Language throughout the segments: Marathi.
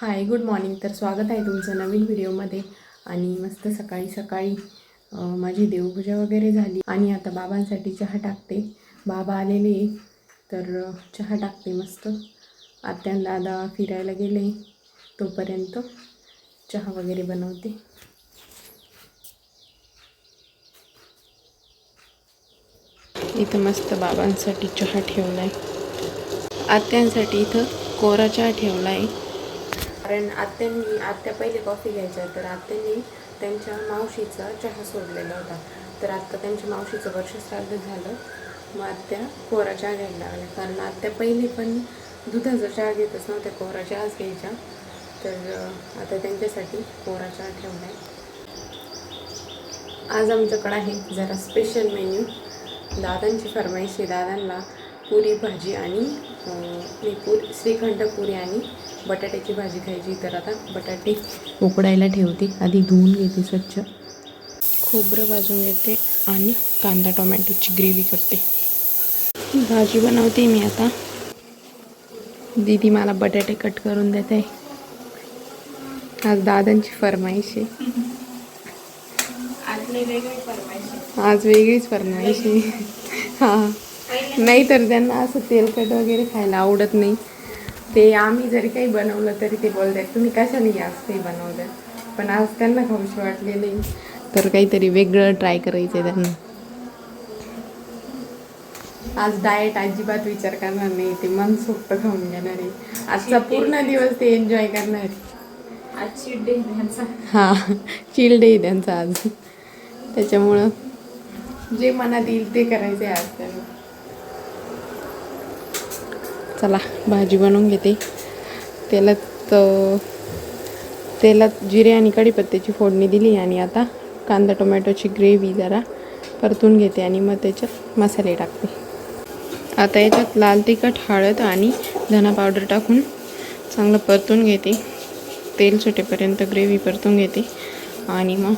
हाय गुड मॉर्निंग तर स्वागत आहे तुमचं नवीन व्हिडिओमध्ये आणि मस्त सकाळी सकाळी माझी देवपूजा वगैरे झाली. आणि आता बाबांसाठी चहा टाकते. बाबा आलेले तर चहा टाकते मस्त. आत्यान दादा फिरायला गेले. तोपर्यंत चहा वगैरे बनवते. इथं मस्त बाबांसाठी चहा ठेवला आहे आत्यांसाठी इथं कोरा चहा ठेवला आहे कारण आत्यांनी आत्या पहिले कॉफी घ्यायच्या तर आत्यांनी त्यांच्या मावशीचा चहा सोडलेला होता. तर आत्ता त्यांच्या मावशीचं वर्ष श्राद्ध झालं. मग आत्या कोरा चहा घ्यायला लागल्या. कारण आत्या पहिले पण दुधाचा चहा घेतच नव्हत्या कोरा चहाच घ्यायच्या. तर आता त्यांच्यासाठी कोरा चहा ठेवला आहे आज आमच्याकडं आहे जरा स्पेशल मेन्यू दादांची फरमाईशी दादांना पुरी भाजी आणि पुरी श्रीखंड पुरी आणि बटाट्याची भाजी खायची तर आता बटाटे उकडायला ठेवते. आधी धुवून घेते स्वच्छ. खोबरं भाजून घेते आणि कांदा टोमॅटोची ग्रेव्ही करते. भाजी बनवते मी आता. दीदी मला बटाटे कट करून देत. आहे. आज दादांची फरमाईश आहे. आज वेगळीच फरमाईश आहे. हां. नाही तर त्यांना असं तेलकट वगैरे खायला आवडत नाही. ते आम्ही जरी काही बनवलं तरी ते बोलतात तुम्ही कशाने आज काही बनवलं पण आज त्यांना खाऊशी वाटले नाही. तर काहीतरी वेगळं ट्राय करायचं आहे त्यांना. आज डाएट अजिबात विचार करणार नाही ते मनसोक्त खाऊन घेणार आहे. आजचा पूर्ण दिवस ते एन्जॉय करणार आहे. आजची डे त्यांचा. हां चिल डे त्यांचा आज. त्याच्यामुळं जे मनात येईल ते करायचं आहे आज त्यांना. चला भाजी बनवून घेते. तेलात तेलात जिरे आणि कढीपत्त्याची फोडणी दिली आणि आता कांदा टोमॅटोची ग्रेव्ही जरा परतून घेते आणि मग त्याच्यात मसाले टाकते. आता याच्यात लाल तिखट हळद आणि धना पावडर टाकून चांगलं परतून घेते. तेल सुटेपर्यंत ग्रेव्ही परतून घेते आणि मग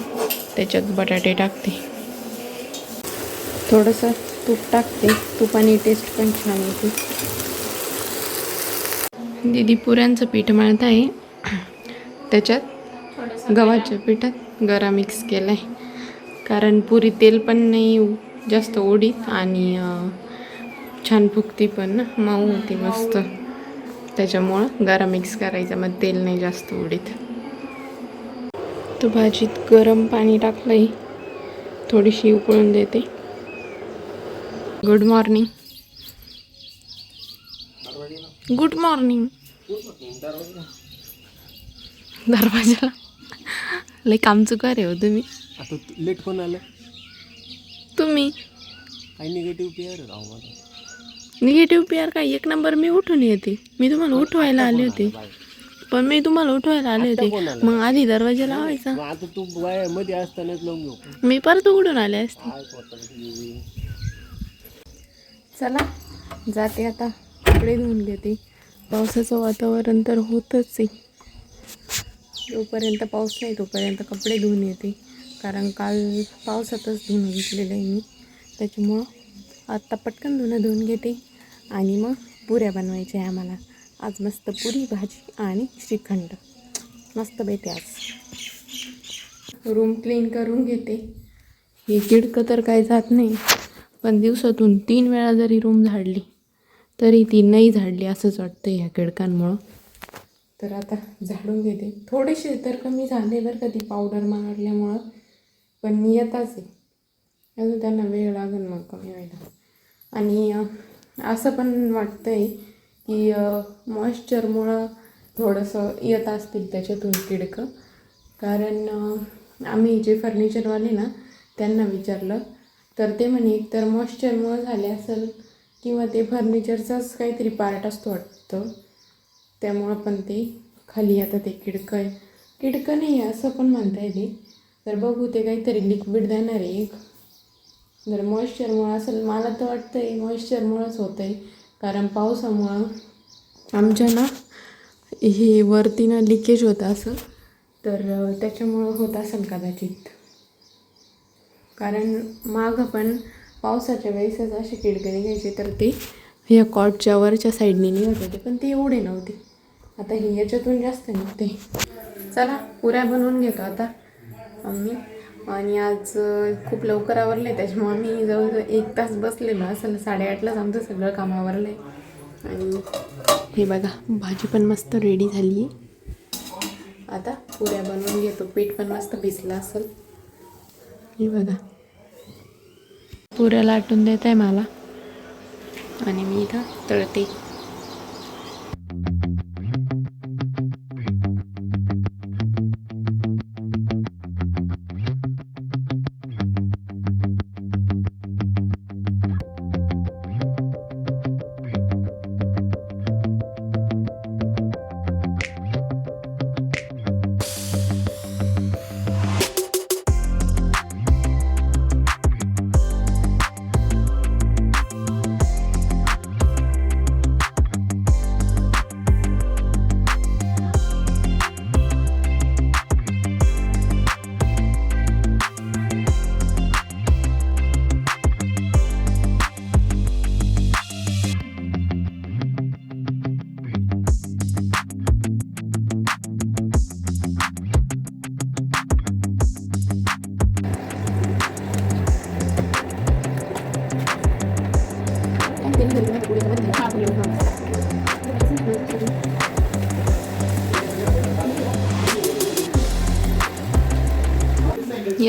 त्याच्यात बटाटे टाकते. थोडंसं तूप टाकते. तुपाने टेस्ट पण छान येते. दीदी पुऱ्यांचं पीठ मळत आहे. त्याच्यात गव्हाच्या पिठात गरा मिक्स केला आहे कारण पुरी तेल पण नाही जास्त ओढीत आणि छान फुगती पण मऊ होती मस्त. त्याच्यामुळं गरा मिक्स करायचा मग तेल नाही जास्त उडीत तर भाजीत गरम पाणी टाकलं आहे थोडीशी उकळून देते. गुड मॉर्निंग गुड मॉर्निंग दरवाजाला. लई काम चुका रे हो तुम्ही. आता लेट कोण आलं? तुम्ही. काही निगेटिव्ह पेअर राव निगेटिव्ह काय? एक नंबर मी उठून येते. मी तुम्हाला उठवायला आले होते. पण मी तुम्हाला उठवायला आले होते. मग आधी दरवाजा लावायचा. आता तू मध्ये असतानाच लावून घेऊ मी परत उघडून आले असते. काय चला जाते आता. कपडे धुवून घेते. पावसाचं वातावरण तर होतच आहे. जोपर्यंत पाऊस नाही तोपर्यंत कपडे धुवून येते. कारण काल पावसातच धुवून घेतलेलं आहे मी. त्याच्यामुळं आत्ता पटकन धुणं धुवून घेते. आणि मग पुऱ्या बनवायच्या आहे आम्हाला. आज मस्त पुरी भाजी आणि श्रीखंड. मस्त बेते आज. रूम क्लीन करून घेते. हे किडकं तर काय जात नाही. पण दिवसातून तीन वेळा जरी रूम झाडली तरी ती नाही झाडली असंच वाटतं ह्या किडकांमुळं तर आता झाडून घेते. थोडेसे तर कमी झाले बरं का ती पावडर मारल्यामुळं. पण येताच आहे. अजून त्यांना वेळ लागेल मग कमी व्हायला. आणि असं पण वाटतं आहे की मॉइश्चरमुळं थोडंसं येत असतील त्याच्यातून किडकं कारण आम्ही जे फर्निचरवाले ना त्यांना विचारलं. तर ते म्हणे तर मॉइश्चरमुळं झाले असेल किंवा ते फर्निचरचाच काहीतरी पार्ट असतो वाटतं. त्यामुळं पण ते खाली आता ते किडकं आहे. किडकं नाही आहे असं पण म्हणता येते. तर बघू ते काहीतरी लिक्विड देणार आहे एक. जर मॉइश्चरमुळं असेल मला तर वाटतं आहे मॉइश्चरमुळंच होतं आहे कारण पावसामुळं आमच्या ना हे वरती ना लिकेज होतं असं. तर त्याच्यामुळं होत असेल कदाचित. कारण मागं पण पावसाच्या वेळेसच असे किडके घ्यायचे तर ते ह्या कॉटच्या वरच्या साईडने निघत होते पण ते एवढे नव्हते. आता ही याच्यातून जास्त निघते. चला पुऱ्या बनवून घेतो आता आम्ही. आणि आज खूप लवकर आवरले त्याच्यामुळे आम्ही जवळजवळ एक तास बसलेलो असं साडेआठलाच आमचं सगळं काम आवरलं आहे आणि हे बघा भाजी पण मस्त रेडी झाली आहे आता पुऱ्या बनवून घेतो पीठ पण मस्त भिजलं असेल. हे बघा. पुऱ्या लाटून देत आहे मला. आणि मी इथं तळते.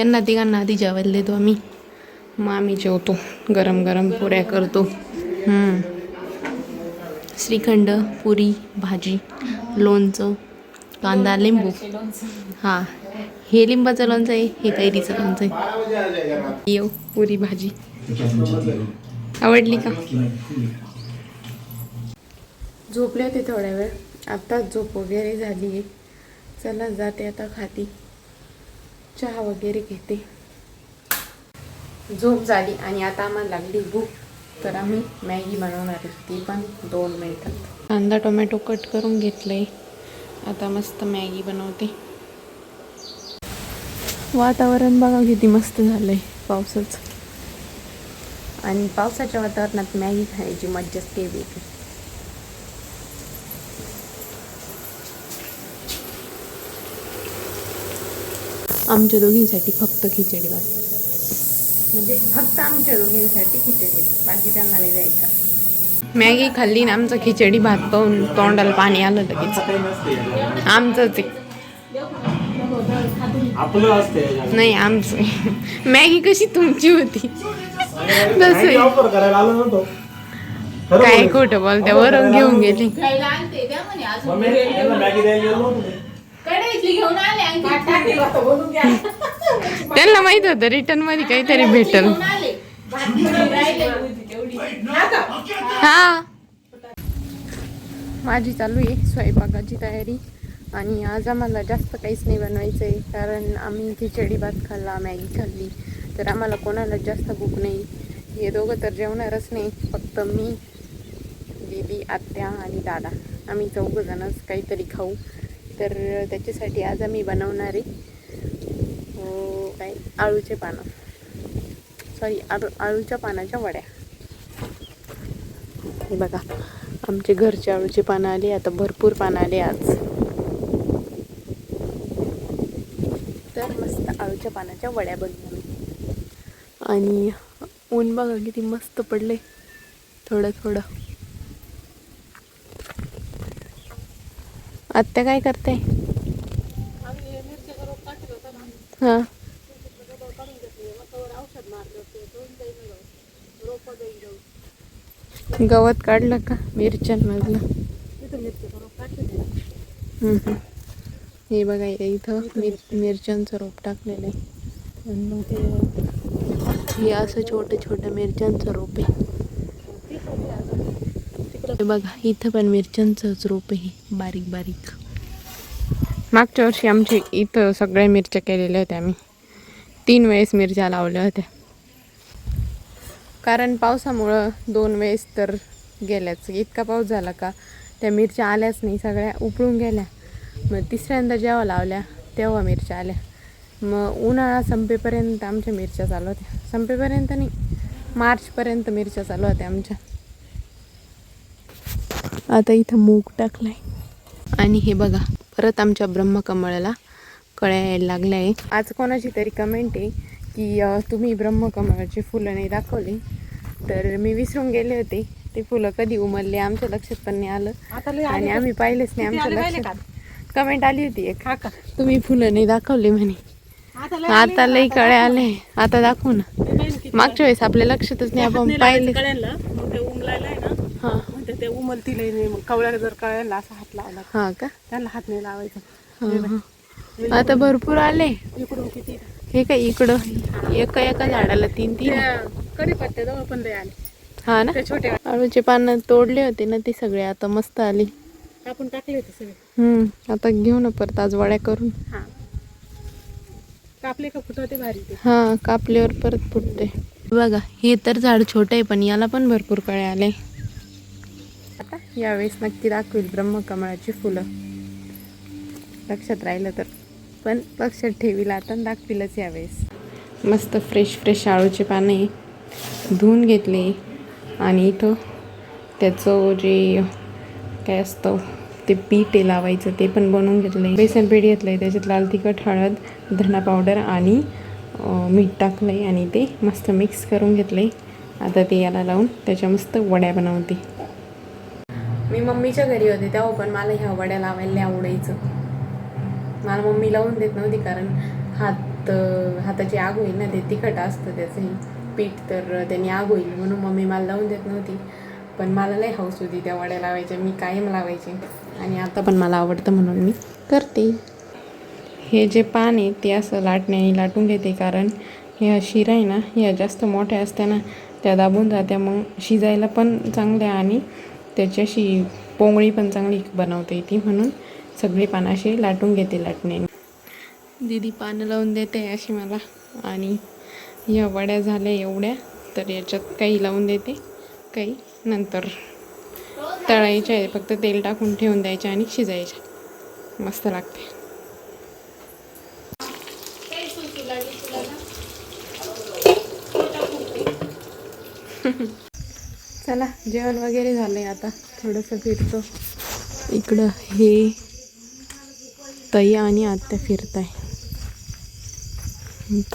यांना तिघांना आधी जेवायला देतो आम्ही. मग आम्ही जेवतो. गरम गरम पुऱ्या करतो. श्रीखंड पुरी भाजी लोणचं कांदा लिंबू. हां. हे लिंबाचं लोणचं आहे हे कैरीचं लोणचं आहे. येऊ पुरी भाजी. आवडली का? झोपले होते थोड्या वेळ. आत्ताच झोप वगैरे झाली आहे. चला जाते आता खाती. चहा वगैरे घेते. झोप झाली आणि आता आम्हाला लागली भूक. तर आम्ही मॅगी बनवणार आहे. ती पण दोन मिनटात कांदा टोमॅटो कट करून घेतलंय. आता मस्त मॅगी बनवते. वातावरण बघा किती मस्त झालंय. पावसाचं. आणि पावसाच्या वातावरणात मॅगी खाण्याची मज्जाच काही वेगळी आमच्या दोघींसाठी फक्त खिचडी भात. म्हणजे फक्त आमच्या दोघींसाठी खिचडी बाकी त्यांना नाही द्यायचा. मॅगी खाल्ली ना आमचं खिचडी भात पाहून तोंडाला पाणी आलं लगेच आमचंच आहे. नाही आमचं. मॅगी कशी तुमची होती? तसं काय खोटं बोलते वरून घेऊन गेली. घेऊन आले त्यांना माहीत होतं रिटर्नमध्ये काहीतरी भेटल. घेऊन आले. राहिले होती तेवढी. हा? हा. माझी चालू आहे स्वयंपाकाची तयारी आणि आज आम्हाला जास्त काहीच नाही बनवायचं आहे कारण आम्ही खिचडी भात खाल्ला मॅगी खाल्ली तर आम्हाला कोणाला जास्त भूक नाही. हे दोघं तर जेवणारच नाही फक्त मी दीदी आत्या आणि दादा. आम्ही चौघं जणच काहीतरी खाऊ. तर त्याच्यासाठी आज आम्ही बनवणार आहे काय आळूचे पानं. सॉरी आळू आळूच्या पानाच्या वड्या. हे बघा आमचे घरचे आळूचे पानं आले आता भरपूर पानं आले आज. तर मस्त आळूच्या पानाच्या वड्या बनवू आणि ऊन बघा किती मस्त पडले थोडं थोडं. आत्या काय करते? हां. गवत काढलं का मिरच्यांमधलं? हम्म, हे बघा इथं मिर मिरच्यांचं रोप टाकलेलं आहे. आणि मग ते हे असं छोटं छोटं मिरच्यांचं रोप आहे. बघा इथं पण मिरच्यांचंच रोप आहे. बारीक बारीक. मागच्या वर्षी आमचे इथं सगळ्या मिरच्या केलेल्या होत्या आम्ही. तीन वेळेस मिरच्या लावल्या होत्या. कारण पावसामुळं दोन वेळेस तर गेल्याच. इतका पाऊस झाला का त्या मिरच्या आल्याच नाही सगळ्या उपळून गेल्या. मग तिसऱ्यांदा जेव्हा लावल्या तेव्हा मिरच्या आल्या. मग उन्हाळा संपेपर्यंत आमच्या मिरच्या चालू होत्या. संपेपर्यंत नाही मार्चपर्यंत मिरच्या चालू होत्या आमच्या. आता इथं मूग टाकलाय. आणि हे बघा परत आमच्या ब्रह्मकमळाला कळ्या यायला लागल्या आहे आज कोणाची तरी कमेंट आहे की तुम्ही ब्रह्मकमळाची फुलं नाही दाखवली. तर मी विसरून गेले होते. ते फुलं कधी उमलले आमच्या लक्षात पण नाही आलं. आणि आम्ही पाहिलेच नाही आमच्या लक्षात. कमेंट आली होती एक. तुम्ही फुलं नाही दाखवली म्हणे. आता लई कळे आले आता दाखवू ना. मागच्या वेळेस आपल्या लक्षातच नाही आपण पाहिले हा. म्हणते ते उमलतील नाही मग कवळ्या जर कळ्यांना असा हात लावला हा का? त्यांना हात नाही लावायचा. आता भरपूर आले. इकडून किती? हे काय इकडं? एका एका झाडाला तीन तीन. कडीपत्त्या जवळ पण लय आले. हा ना? छोटे आळूचे पानं तोडले होते ना ते सगळे आता मस्त आले. आपण टाकले होते सगळे. हम्म आता घेऊ ना परत आज वड्या करून. हा. कापले का फुटवते भारी हा कापल्यावर परत फुटते. बघा हे तर झाड छोटं आहे पण याला पण भरपूर कळे आले. यावेळेस नक्की दाखवेल ब्रह्मकमळाची फुलं. लक्षात राहिलं तर. पण लक्षात ठेवील आता दाखवीलच यावेळेस. मस्त फ्रेश फ्रेश आळूचे पाने धुवून घेतले आणि इथं त्याचं जे काय असतं ते पीठ आहे लावायचं ते पण बनवून घेतलं आहे बेसन पीठ घेतलं आहे त्याच्यात लाल तिखट हळद धना पावडर आणि मीठ टाकलं आहे आणि ते मस्त मिक्स करून घेतलं आहे आता ते याला लावून त्याच्या मस्त वड्या बनवते. मी मम्मीच्या घरी होते तेव्हा पण मला ह्या वड्या लावायला लय आवडायचं. मला मम्मी लावून देत नव्हती कारण हात हाताची आग होईल ना ते तिखट असतं त्याचंही पीठ तर त्यांनी आग होईल म्हणून मम्मी मला लावून देत नव्हती. पण मला लई हौस होती त्या वड्या लावायच्या मी कायम लावायचे. आणि आता पण मला आवडतं म्हणून मी करते. हे जे पान आहे ते असं लाटण्याने लाटून घेते कारण ह्या शिरा आहे ना ह्या जास्त मोठ्या असत्या ना त्या दाबून जात्या मग शिजायला पण चांगल्या आणि त्याच्याशी पोंगळी पण चांगली बनवता येते म्हणून सगळी पानं अशी लाटून घेते लाटण्याने दीदी पानं लावून देते अशी मला. आणि या वड्या झाल्या एवढ्या तर याच्यात काही लावून देते काही नंतर तळायच्या आहे फक्त तेल टाकून ठेवून द्यायच्या आणि शिजायच्या. मस्त लागते. चला जेवण वगैरे झालंय आता. थोडंसं फिरतो. इकडं हे ताई आणि आत्या फिरत आहे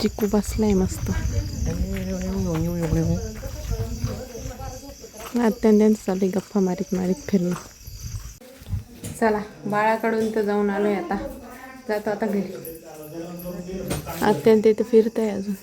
चिकू बसलाय मस्त. आत्यान चालू गप्पा मारीत मारीत फिरणं. चला बाळाकडून तर जाऊन आलोय आता. जातो आता घरी. आत्यान ते तर अजून.